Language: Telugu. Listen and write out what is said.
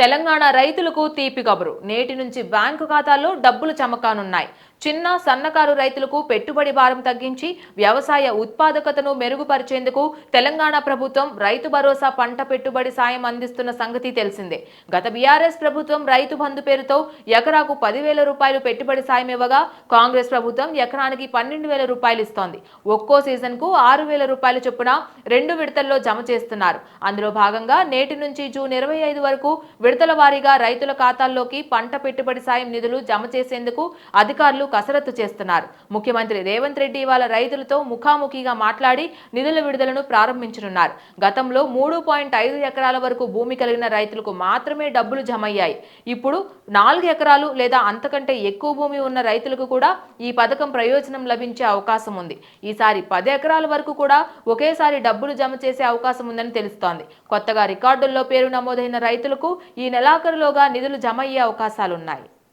తెలంగాణ రైతులకు తీపి కబురు నేటి నుంచి బ్యాంకు ఖాతాల్లో డబ్బులు చమకానున్నాయి. చిన్న సన్నకారు రైతులకు పెట్టుబడి భారం తగ్గించి వ్యవసాయ ఉత్పాదకతను మెరుగుపరిచేందుకు తెలంగాణ ప్రభుత్వం రైతు భరోసా పంట పెట్టుబడి సాయం అందిస్తున్న సంగతి తెలిసిందే. గత బీఆర్ఎస్ ప్రభుత్వం రైతు బంధు పేరుతో ఎకరాకు పదివేల రూపాయలు పెట్టుబడి సాయం ఇవ్వగా కాంగ్రెస్ ప్రభుత్వం ఎకరానికి పన్నెండు వేల రూపాయలు ఇస్తోంది. ఒక్కో సీజన్కు ఆరు వేల రూపాయల చొప్పున రెండు విడతల్లో జమ చేస్తున్నారు. అందులో భాగంగా నేటి నుంచి జూన్ ఇరవై ఐదు వరకు విడతల వారీగా రైతుల ఖాతాల్లోకి పంట పెట్టుబడి సాయం నిధులు జమ చేసేందుకు అధికారులు కసరత్తు చేస్తున్నారు. ముఖ్యమంత్రి రేవంత్ రెడ్డి ఇవాళ రైతులతో ముఖాముఖిగా మాట్లాడి నిధుల విడుదలను ప్రారంభించనున్నారు. గతంలో మూడు పాయింట్ ఐదు ఎకరాల వరకు భూమి కలిగిన రైతులకు మాత్రమే డబ్బులు జమయ్యాయి. ఇప్పుడు నాలుగు ఎకరాలు లేదా అంతకంటే ఎక్కువ భూమి ఉన్న రైతులకు కూడా ఈ పథకం ప్రయోజనం లభించే అవకాశం ఉంది. ఈసారి పది ఎకరాల వరకు కూడా ఒకేసారి డబ్బులు జమ చేసే అవకాశం ఉందని తెలుస్తోంది. కొత్తగా రికార్డుల్లో పేరు నమోదైన రైతులకు ఈ నెలాఖరులోగా నిధులు జమ అయ్యే అవకాశాలున్నాయి.